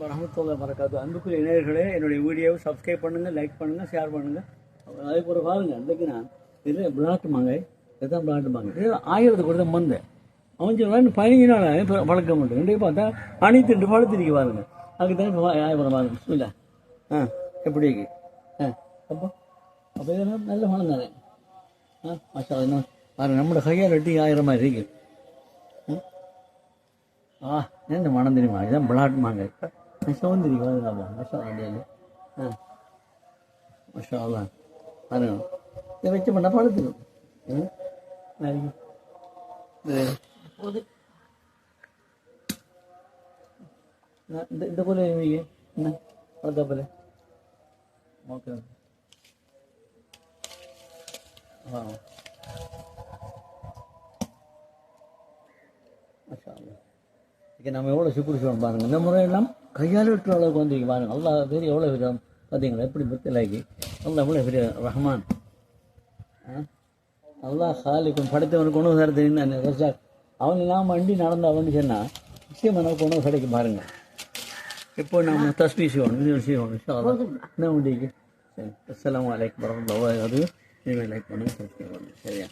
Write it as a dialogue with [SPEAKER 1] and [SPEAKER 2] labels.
[SPEAKER 1] வரமத்துள்ள மறக்காது. அன்புக்குரிய இணையர்களே என்னுடைய வீடியோவை சப்ஸ்கிரைப் பண்ணுங்கள் லைக் பண்ணுங்கள் ஷேர் பண்ணுங்கள் அதே போல் பாருங்கள் இன்றைக்கு நான் இது பிளாட்டு மாங்காய் இதுதான் பிளாட்டு மாங்காய் இது ஆயிரத்து கொடுத்த மந்தை அவஞ்சு சொல்லுவான் பதினஞ்சு நாள் வளர்க்க ப- பழக்க மாட்டேன் இன்றைக்கு பார்த்தா அணித்துட்டு பழுத்திருக்கு பாருங்க. அதுக்கு தான் ஆயிரம் பாருங்க. இல்லை ஆ எப்படி இருக்கு? ஆ அப்போ அப்போ இதெல்லாம் நல்ல பணம் தானே? ஆ மாஷா என்ன பாருங்க நம்மளோட கையால் வெட்டி ஆயிரம் மாதிரி இருக்கு. ம். ஆ என்ன மனம் தெரியுமா? இதுதான் பிளாட் மாங்காய் சவுந்தரி பாருங்க மஷா அடியாது ஆ மஷா அல்லா பாருங்க இதை வச்சு பண்ண பழுத்துடும் ம் நன்றி. இது இங்கே நம்ம எவ்வளோ சுக்குரு சொல்லணும் பாருங்க. இந்த முறையெல்லாம் கையால் அளவுக்கு வந்து பாருங்கள் அல்லா பேர் எவ்வளோ பெரிய பார்த்தீங்களா எப்படி புத்தலாக்கி அல்லா எவ்வளோ பெரிய ரஹ்மான். அல்லா ஹாலிக்கும் படைத்தவனுக்கு உணவு தர தெரியும் ரசாக்? அவன் இல்லாமல் வண்டி நடந்தா அவன் சொன்னால் நிச்சயமாக நமக்கு உணவு கிடைக்கும் பாருங்க. இப்போ நம்ம தஸ்மி செய்வோம் இது செய்வோம் என்ன வண்டிக்கு? சரி அஸ்லாம் அலைக்கும் வரமத்துல்லாஹி அது இனிமேல் லைக் பண்ணுங்கள் சப்ஸ்கிரைப் பண்ணுங்க. சரியா?